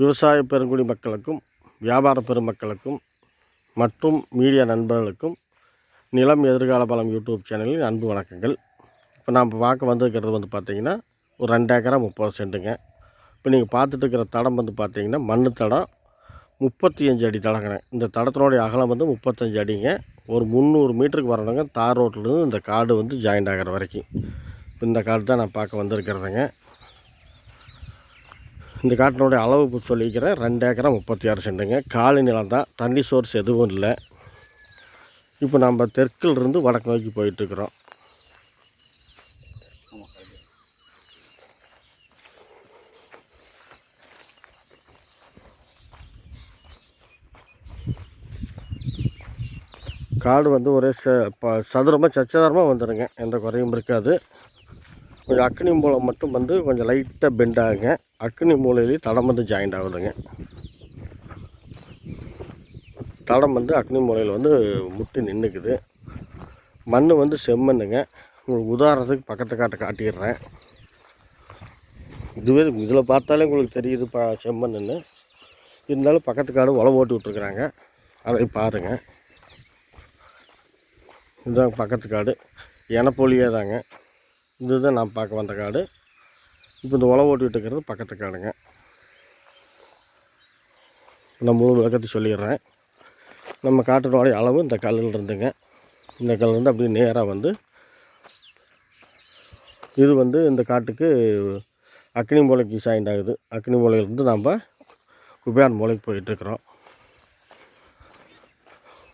விவசாய பெருங்குடி மக்களுக்கும் வியாபார பெருமக்களுக்கும் மற்றும் மீடியா நண்பர்களுக்கும் நிலம் எதிர்கால பலம் யூடியூப் சேனலில் அன்பு வணக்கங்கள். இப்போ நாம் பார்க்க வந்திருக்கிறது வந்து பார்த்திங்கன்னா ஒரு ரெண்டு ஏக்கரா முப்பது சென்ட்டுங்க. இப்போ நீங்கள் பார்த்துட்டு இருக்கிற தடம் வந்து பார்த்திங்கன்னா மண் தடம் முப்பத்தி அஞ்சு அடி தடங்கண்ணே இந்த தடத்தினுடைய அகலம் வந்து முப்பத்தஞ்சு அடிங்க. ஒரு முந்நூறு மீட்டருக்கு வரணுங்க. தார் ரோட்லேருந்து இந்த காடு வந்து ஜாயிண்ட் ஆகிற வரைக்கும். இப்போ இந்த காடு தான் நான் பார்க்க வந்திருக்கிறதுங்க. இந்த காட்டினுடைய அளவு சொல்லிக்கிறேன் ரெண்டு ஏக்கரா முப்பத்தி ஆறு சென்ட்டுங்க. காலி நிலம் தான். தண்ணி சோர்ஸ் எதுவும் இல்லை. இப்போ நம்ம தெற்கில் இருந்து வடக்கு நோக்கி போயிட்டுருக்குறோம். காடு வந்து ஒரே ச ப சதுரமாக சச்சதாரமாக வந்துடுங்க எந்த குறையும் இருக்காது. கொஞ்சம் அக்னி மூலம் மட்டும் வந்து கொஞ்சம் லைட்டாக பெண்ட் ஆகுங்க. அக்னி மூலையிலேயே தடம் வந்து ஜாயிண்ட் ஆகுதுங்க. தடம் வந்து அக்னி மூலையில் வந்து முட்டி நின்றுக்குது மண் வந்து செம்மண்ணுங்க. உங்களுக்கு உதாரணத்துக்கு பக்கத்து காட்டை காட்டிடுறேன். இதுவே இதில் பார்த்தாலே உங்களுக்கு தெரியுது பா செம்மண்ணுன்னு. இருந்தாலும் பக்கத்து காடு உழவு ஓட்டி விட்ருக்குறாங்க அதை பாருங்கள் இதுதான் பக்கத்து காடு. எனப்பொழியே தாங்க. இதுதான் நான் பார்க்க வந்த காடு. இப்போ இந்த உழவு ஓட்டிகிட்டு இருக்கிறது பக்கத்து காடுங்க. நான் முழு விளக்கத்தை சொல்லிடுறேன். நம்ம காட்டினுடைய அளவு இந்த கல்லில் இருந்துங்க இந்த கல்லிருந்து அப்படியே நேராக வந்து இது வந்து இந்த காட்டுக்கு அக்னி மூலைக்கு சாய்ண்ட் ஆகுது. அக்னி மூலையிலேருந்து நம்ம குபேரன் மூலைக்கு போயிட்டுருக்குறோம்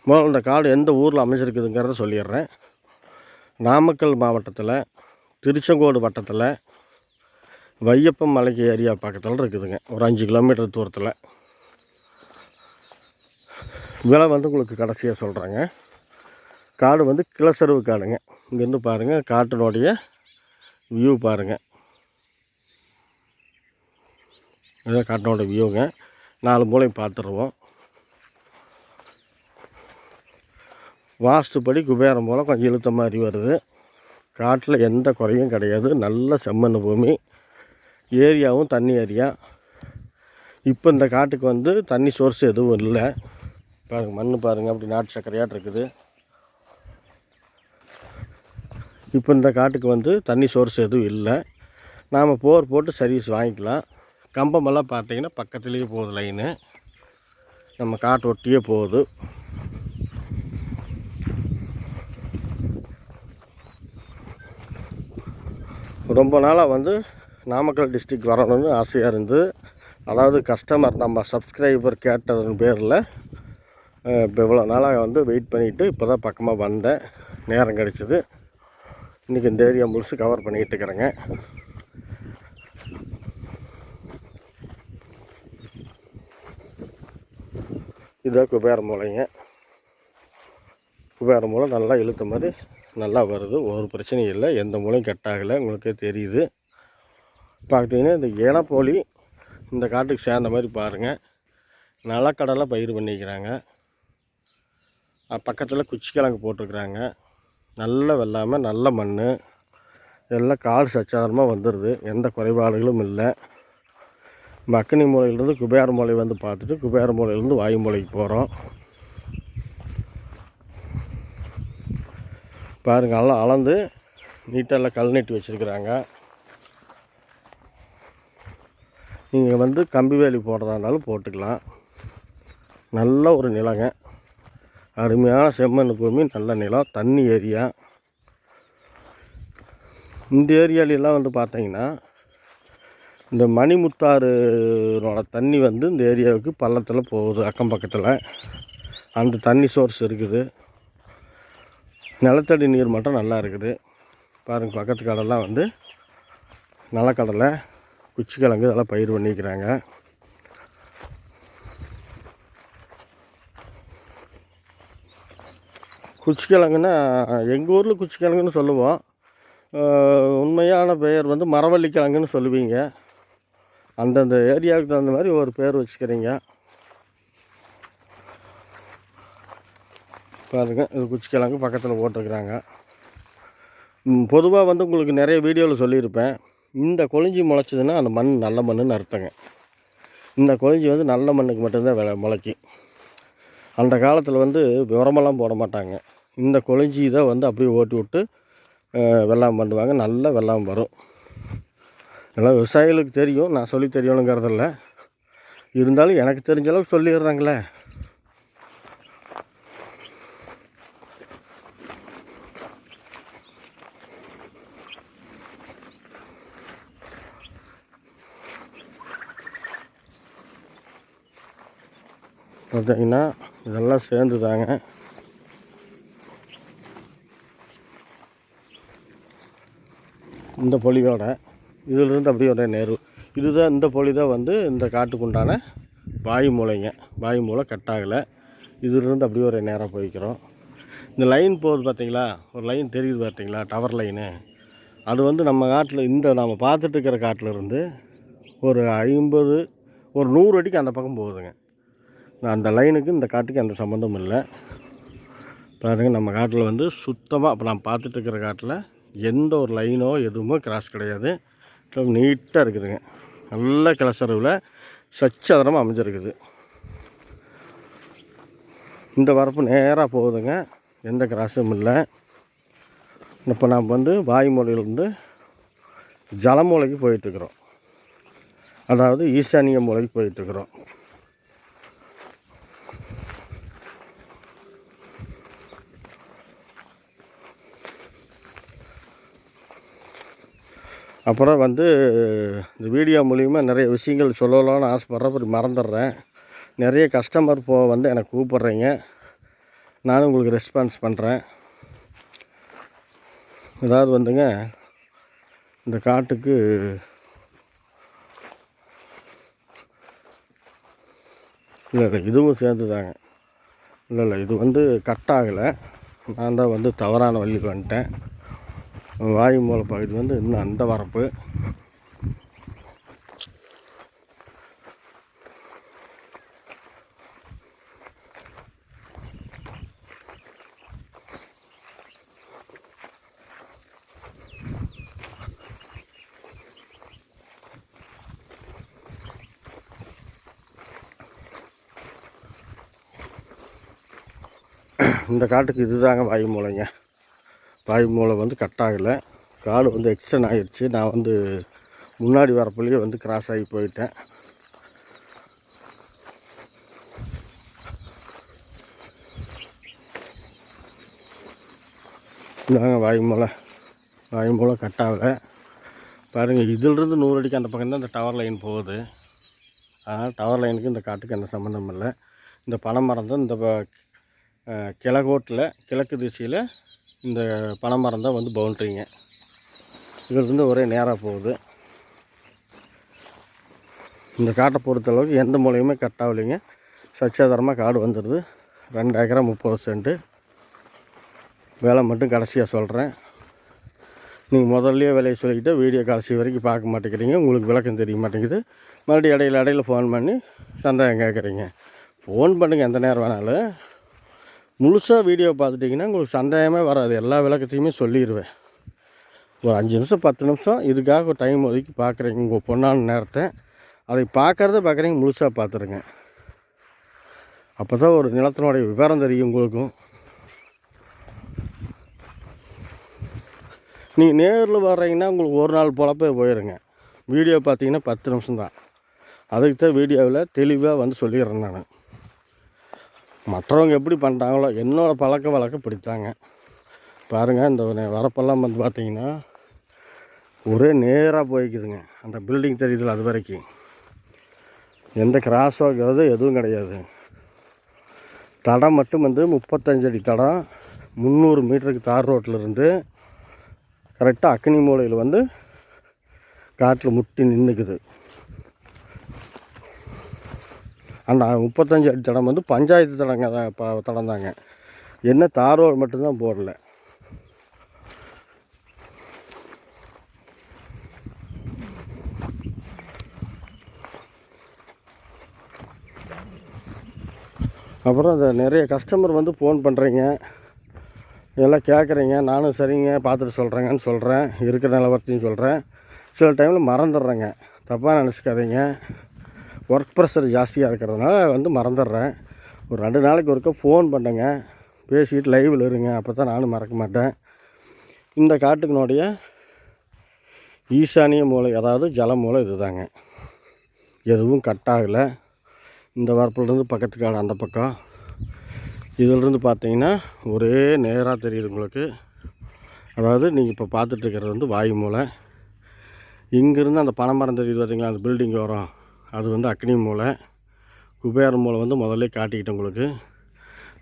முதல்ல இந்த காடு எந்த ஊரில் அமைஞ்சிருக்குதுங்கிறத சொல்லிடுறேன். நாமக்கல் மாவட்டத்தில் திருச்செங்கோடு வட்டத்தில் வையப்பம் மலைக்கு ஏரியா பக்கத்தில் இருக்குதுங்க. ஒரு அஞ்சு கிலோமீட்டர் தூரத்தில். விலை வந்து உங்களுக்கு கடைசியாக சொல்கிறேங்க காடு வந்து கிளசருவு காடுங்க. இங்கேருந்து பாருங்கள் காட்டினுடைய வியூ பாருங்கள் இதான் காட்டினோட வியூங்க நாலு மூலையும் பார்த்துருவோம் வாஸ்துப்படி குபேரம் போல் கொஞ்சம் இழுத்த மாதிரி வருது. காட்டில் எந்த குறையும் கிடையாது. நல்ல செம்மண் பூமி. ஏரியாவும் தண்ணி ஏரியா. இப்போ இந்த காட்டுக்கு வந்து தண்ணி சோர்ஸ் எதுவும் இல்லை. பாருங்கள் மண் பாருங்கள் அப்படி நாட்டு சர்க்கரையாட்டு இருக்குது. இப்போ இந்த காட்டுக்கு வந்து தண்ணி சோர்ஸ் எதுவும் இல்லை. நாம் போர் போட்டு சர்வீஸ் வாங்கிக்கலாம். கம்பமெல்லாம் பார்த்தீங்கன்னா பக்கத்துலேயே போகுது லைனு நம்ம காட்டு ஒட்டியே போகுது. ரொம்ப நாளாக வந்து நாமக்கல் டிஸ்ட்ரிக் வரணும்னு ஆசையாக இருந்து அதாவது கஸ்டமர் நம்ம சப்ஸ்கிரைபர் கேட்டதன் பேரில் இப்போ இவ்வளோ நாளாக வந்து வெயிட் பண்ணிவிட்டு இப்போ தான் பக்கமாக வந்தேன். நேரம் கிடச்சிது. இன்றைக்கி இந்த ஏரியா முழுசு கவர் பண்ணிக்கிட்டு இருக்கிறேங்க. இதாக குபேர மூலைங்க. குபேர மூலை நல்லா இழுத்த மாதிரி நல்லா வருது. ஒரு பிரச்சனையும் இல்லை. எந்த மூலையும் கட் ஆகலை. உங்களுக்கே தெரியுது. பார்த்தீங்கன்னா இந்த இனப்போலி இந்த காட்டுக்கு சேர்ந்த மாதிரி பாருங்கள் நிலக்கடலை பயிர் பண்ணிக்கிறாங்க. பக்கத்தில் குச்சிக்கிழங்கு போட்டிருக்கிறாங்க. நல்ல வெள்ளாமல் நல்ல மண் எல்லாம் காடு சச்சாரமாக வந்துடுது எந்த குறைபாடுகளும் இல்லை. மக்கனி மூலையிலேருந்து குபேர மூலை வந்து பார்த்துட்டு குபேர மூலையிலேருந்து வாயு மூலைக்கு போகிறோம் பாருங்கள் எல்லாம் அளந்து நீட்டாக கல் நெட்டி வச்சுருக்குறாங்க. நீங்கள் வந்து கம்பி வேலி போடுறதா இருந்தாலும் போட்டுக்கலாம். நல்ல ஒரு நிலங்க. அருமையான செம்மண் பூமி நல்ல நிலம் தண்ணி ஏரியா. இந்த ஏரியாலெல்லாம் வந்து பார்த்தீங்கன்னா இந்த மணிமுத்தாறுனோட தண்ணி வந்து இந்த ஏரியாவுக்கு பள்ளத்தில் போகுது அக்கம் பக்கத்தில். அந்த தண்ணி சோர்ஸ் இருக்குது. நிலத்தடி நீர் மட்டும் நல்லா இருக்குது. பாருங்கள் பக்கத்து கடலாம் வந்து நிலக்கடலை குச்சிக்கிழங்கு இதெல்லாம் பயிர் பண்ணிக்கிறாங்க. குச்சிக்கிழங்குன்னா எங்கள் ஊரில் குச்சிக்கிழங்குன்னு சொல்லுவோம். உண்மையான பெயர் வந்து மரவள்ளி கிழங்குன்னு சொல்லுவீங்க. அந்தந்த ஏரியாவுக்கு தகுந்த மாதிரி ஒரு பேர் வச்சுக்கிறீங்க. பாருங்கள் இது குச்சிக்கிழங்கு பக்கத்தில் போட்டிருக்கிறாங்க. பொதுவாக வந்து உங்களுக்கு நிறைய வீடியோவில் சொல்லியிருப்பேன். இந்த கொழிஞ்சி முளைச்சதுன்னா அந்த மண் நல்ல மண்ணுன்னு அர்த்தங்க. இந்த கொழிஞ்சி வந்து நல்ல மண்ணுக்கு மட்டும்தான் விளை முளைக்கும். அந்த காலத்தில் வந்து உரமெல்லாம் போட மாட்டாங்க. இந்த கொழிஞ்சி தான் வந்து அப்படியே ஓட்டி விட்டு அஹ், பண்ணுவாங்க. நல்ல வெள்ளாமை வரும். எல்லாம் விவசாயிகளுக்கு தெரியும். நான் சொல்லி தெரியணுங்கிறதில்ல. இருந்தாலும் எனக்கு தெரிஞ்ச அளவுக்கு சொல்லிடுறாங்களே. பார்த்தீங்கன்னா இதெல்லாம் சேர்ந்து தாங்க இந்த பொலியோட இதிலிருந்து அப்படியே உடனே நேரு. இதுதான் இந்த பொலி தான் வந்து இந்த காட்டுக்குண்டான வாயு மூலைங்க. வாயு மூலை கட் ஆகலை இதிலிருந்து அப்படியே ஒரு நேராக போய்க்கிறோம். இந்த லைன் போகுது பார்த்தீங்களா? ஒரு லைன் தெரியுது பார்த்தீங்களா? Tower line. அது வந்து நம்ம காட்டில் இந்த நம்ம பார்த்துட்டு இருக்கிற காட்டில் இருந்து ஒரு ஐம்பது ஒரு நூறு அடிக்கு அந்த பக்கம் போகுதுங்க. அந்த லைனுக்கு இந்த காட்டுக்கு எந்த சம்மந்தமும் இல்லை. பாருங்கள் நம்ம காட்டில் வந்து சுத்தமாக இப்போ நான் பார்த்துட்டு இருக்கிற காட்டில் எந்த ஒரு லைனோ எதுவுமே கிராஸ் கிடையாது. நீட்டாக இருக்குதுங்க. நல்ல கிளசரவில் சச்சதனமாக அமைஞ்சிருக்குது. இந்த வரப்பு நேராக போகுதுங்க. எந்த கிராஸும் இல்லை. இப்போ நாம் வந்து வாய்மொழியிலேருந்து ஜலமூலைக்கு போயிட்டுருக்குறோம் அதாவது ஈசானிய மூலைக்கு போயிட்டுருக்குறோம் அப்புறம் வந்து இந்த வீடியோ மூலிமா நிறைய விஷயங்கள் சொல்லலாம்னு ஆசைப்பட்றேன். அப்புறம் மறந்துடுறேன். நிறைய கஸ்டமர் போ வந்து எனக்கு கூப்பிட்றீங்க. நானும் உங்களுக்கு ரெஸ்பான்ஸ் பண்ணுறேன் அதாவது வந்துங்க இந்த காட்டுக்கு இல்லை இல்லை இதுவும் சேர்ந்து தாங்க இல்லை இல்லை இது வந்து கட் ஆகலை. நான் தான் வந்து தவறான வழிக்கு பண்ணிட்டேன் வாயு மூல பகுதி வந்து இன்னும் அந்த வரப்பு. இந்த காட்டுக்கு இதுதாங்க வாயு மூலைங்க வாய் மூளை வந்து கட் ஆகலை. காடு வந்து எக்ஸ்டன் ஆகிடுச்சு நான் வந்து முன்னாடி வரப்புலேயே வந்து கிராஸ் ஆகி போயிட்டேன். இதாங்க வாயு மூலை வாயு கட் ஆகலை. பாருங்கள் இதிலிருந்து நூறு அடிக்கு அந்த பக்கம் தான் இந்த டவர் லைன் போகுது. அதனால் டவர் லைனுக்கு இந்த காட்டுக்கு எந்த சம்மந்தமும் இல்லை. இந்த பனைமரம் தான் இந்த கிழக்கோட்டில் கிழக்கு திசையில் இந்த பனைமரம் தான் வந்து பவுண்ட்ரிங்க இதிலிருந்து ஒரே நேராக போகுது. இந்த காட்டை பொறுத்தளவுக்கு எந்த மூலையுமே கட் ஆகலைங்க. சச்சாதாரமாக காடு வந்துடுது. ரெண்டு ஏக்கரா முப்பது சென்ட்டு வேலை மட்டும் கடைசியாக சொல்கிறேன் நீங்கள் முதல்லையே விலையை சொல்லிக்கிட்டு வீடியோ கடைசி வரைக்கும் பார்க்க மாட்டேங்கிறீங்க. உங்களுக்கு விளக்கம் தெரிய மாட்டேங்குது. மறுபடியும் இடையில இடையில ஃபோன் பண்ணி சந்தேகம் கேட்குறீங்க. ஃபோன் பண்ணுங்கள் எந்த நேரம் வேணாலும். முழுசாக வீடியோ பார்த்துட்டிங்கன்னா உங்களுக்கு சந்தேகமே வராது. எல்லா விளக்கத்தையுமே சொல்லிடுவேன் ஒரு அஞ்சு நிமிஷம் பத்து நிமிஷம் இதுக்காக ஒரு டைம் ஒதுக்கி பார்க்குறீங்க உங்கள் பொண்ணான நேரத்தை. அதை பார்க்குறத பார்க்குறீங்க முழுசாக பார்த்துருங்க. அப்போ தான் ஒரு நிலத்தினுடைய விவரம் தெரியும் உங்களுக்கும். நீங்கள் நேரில் வர்றீங்கன்னா உங்களுக்கு ஒரு நாள் பொழப்பே போயிருங்க. வீடியோ பார்த்தீங்கன்னா பத்து நிமிஷம் தான் அதுக்கு தான் வீடியோவில் தெளிவாக வந்து சொல்லிடுறேன் நான். மற்றவங்க எப்படி பண்ணுறாங்களோ என்னோடய பழக்க வழக்கம் பிடித்தாங்க பாருங்கள் இந்த வரப்பெல்லாம் வந்து பார்த்தீங்கன்னா ஒரே நேராக போய்க்குதுங்க. அந்த பில்டிங் தெரியுதுல அது வரைக்கும். எந்த கிராஸ் ஆகிறது எதுவும் கிடையாது. தடம் மட்டும் வந்து முப்பத்தஞ்சு அடி தடம் முந்நூறு மீட்டருக்கு தார் ரோட்டில் இருந்து கரெக்டாக அக்னி மூலையில் வந்து காட்டில் முட்டி நின்றுக்குது அந்த முப்பத்தஞ்சு அடி தடம் வந்து பஞ்சாயத்து தடங்க தான் ப- தடம் தாங்க என்ன தார் மட்டும்தான் போடல. அப்புறம் அந்த நிறைய கஸ்டமர் வந்து ஃபோன் பண்ணுறீங்க எல்லாம் கேட்குறீங்க நானும் சரிங்க பார்த்துட்டு சொல்கிறேங்கன்னு சொல்கிறேன் இருக்கிற நிலவரத்தையும் சொல்கிறேன் சில டைமில் மறந்துடுறேங்க. தப்பாக நினச்சிக்காதீங்க. ஒர்க் ப்ரெஷர் ஜாஸ்தியாக இருக்கிறதுனால வந்து மறந்துடுறேன். ஒரு ரெண்டு நாளைக்கு ஒருக்கா ஃபோன் பண்ணுங்க. பேசிட்டு லைவில் இருங்க. அப்போ தான் நானும் மறக்க மாட்டேன். இந்த காட்டுக்கினுடைய ஈசானிய மூலை அதாவது ஜல மூலை இதுதாங்க. எதுவும் கட் ஆகலை. இந்த வரப்புலேருந்து பக்கத்து காடு அந்த பக்கம். இதிலிருந்து பார்த்தீங்கன்னா ஒரே நேராக தெரியுது உங்களுக்கு. அதாவது நீங்கள் இப்போ பார்த்துட்டு இருக்கிறது வந்து வாயு மூலை இங்கேருந்து அந்த பனைமரம் தெரியுது பார்த்தீங்களா அந்த பில்டிங் வரும். அது வந்து அக்னி மூலை. குபேர மூலை வந்து முதல்ல காட்டிக்கிட்டேன் உங்களுக்கு.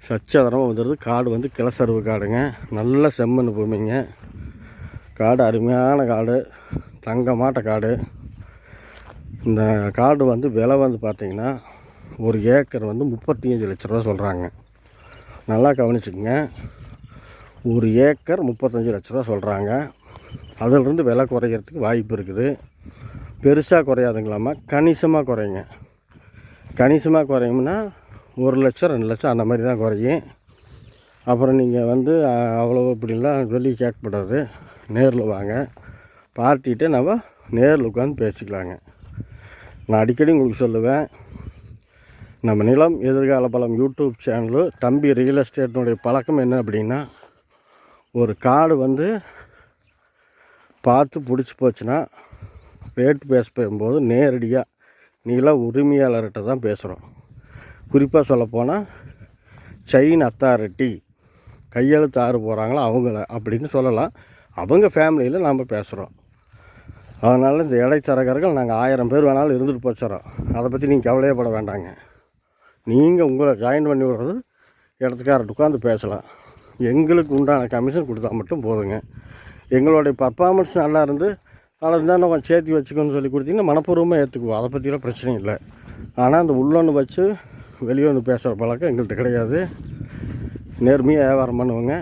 சச்சதரமாக வந்துடுது காடு வந்து கிளசருவு காடுங்க. நல்ல செம்மண் பூமிங்க. காடு அருமையான காடு. தங்கமாட்ட காடு. இந்த காடு வந்து விலை வந்து பார்த்திங்கன்னா ஒரு ஏக்கர் வந்து முப்பத்தி அஞ்சு லட்ச ரூபா சொல்கிறாங்க நல்லா கவனிச்சுக்கோங்க. ஒரு ஏக்கர் முப்பத்தஞ்சு லட்ச ரூபா சொல்கிறாங்க அதிலிருந்து விலை குறைகிறதுக்கு வாய்ப்பு இருக்குது. பெருசாக குறையாதுங்களாமா கணிசமாக குறையுங்க. கணிசமாக குறையும்னா ஒரு லட்சம் ரெண்டு லட்சம் அந்த மாதிரி தான் குறையும். அப்புறம் நீங்கள் வந்து அவ்வளோ இப்படிலாம் வெளியே கேட்கப்படாது நேரில் வாங்க. பார்ட்டிகிட்டே நம்ம நேரில் உட்காந்து பேசிக்கலாங்க. நான் அடிக்கடி உங்களுக்கு சொல்லுவேன். நம்ம நிலம் எதிர்கால பலம் யூடியூப் சேனலு தம்பி ரியல் எஸ்டேட்னுடைய பழக்கம் என்ன அப்படின்னா ஒரு காடு வந்து பார்த்து பிடிச்சி போச்சுன்னா ரேட் பேச போகும்போது நேரடியாக நில உரிமையாளர்கிட்ட தான் பேசுகிறோம் குறிப்பாக சொல்லப்போனால் செயின் அத்தாரிட்டி கையெழுத்து ஆறு போகிறாங்களோ அவங்கள அப்படின்னு சொல்லலாம். அவங்க ஃபேமிலியில் நாம் பேசுகிறோம் அதனால் இந்த இடைத்தரகர்கள் நாங்கள் ஆயிரம் பேர் வேணாலும் இருந்துட்டு போச்சுறோம் அதை பற்றி நீங்கள் கவலையே பட வேண்டாங்க. நீங்கள் உங்களை ஜாயின் பண்ணி விடுறது இடத்துக்காரர்கிட்ட உட்காந்து பேசலாம். எங்களுக்கு உண்டான கமிஷன் கொடுத்தா மட்டும் போதுங்க. எங்களுடைய பர்ஃபார்மன்ஸ் நல்லா இருந்து அதில் இருந்தால் கொஞ்சம் சேர்த்து வச்சுக்கோன்னு சொல்லி கொடுத்தீங்கன்னா மனப்பூர்வமாக ஏற்றுக்குவோம் அதை பற்றிலாம் பிரச்சனை இல்லை. ஆனால் அந்த உள்ளொன்று வச்சு வெளியே ஒன்று பேசுகிற பழக்கம் எங்கள்கிட்ட கிடையாது. நேர்மையாக வியாபாரம் பண்ணுவோங்க.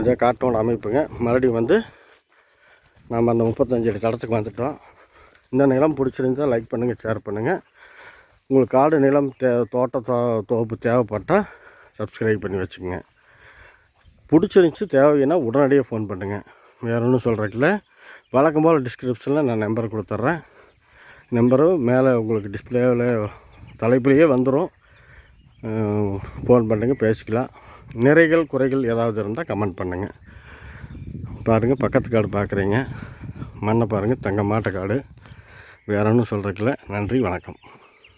இதை காட்டோட அமைப்புங்க. மறுபடியும் வந்து நம்ம அந்த முப்பத்தஞ்சு அடி தடத்துக்கு வந்துட்டோம். இந்த நிலம் பிடிச்சிருந்தால் லைக் பண்ணுங்கள் ஷேர் பண்ணுங்கள் உங்களுக்கு காடு நிலம் தே தோட்ட தோ தோப்பு தேவைப்பட்டால் சப்ஸ்கிரைப் பண்ணி வச்சுக்கோங்க. பிடிச்சிருந்துச்சி தேவைன்னா உடனடியாக ஃபோன் பண்ணுங்கள் வேற ஒன்றும் சொல்கிறக்கில்ல வழக்கம் போல் டிஸ்கிரிப்ஷனில் நான் நம்பர் கொடுத்துட்றேன். நம்பரும் மேலே உங்களுக்கு டிஸ்பிளேவில் தலைப்புலேயே வந்துடும் ஃபோன் பண்ணுங்கள் பேசிக்கலாம். நிறைகள் குறைகள் ஏதாவது இருந்தால் கமெண்ட் பண்ணுங்கள் பாருங்கள் பக்கத்து காடு பார்க்குறீங்க மண்ணை பாருங்கள் தங்கமாட்ட காடு. வேற ஒன்றும் சொல்கிறக்கில்ல நன்றி வணக்கம்.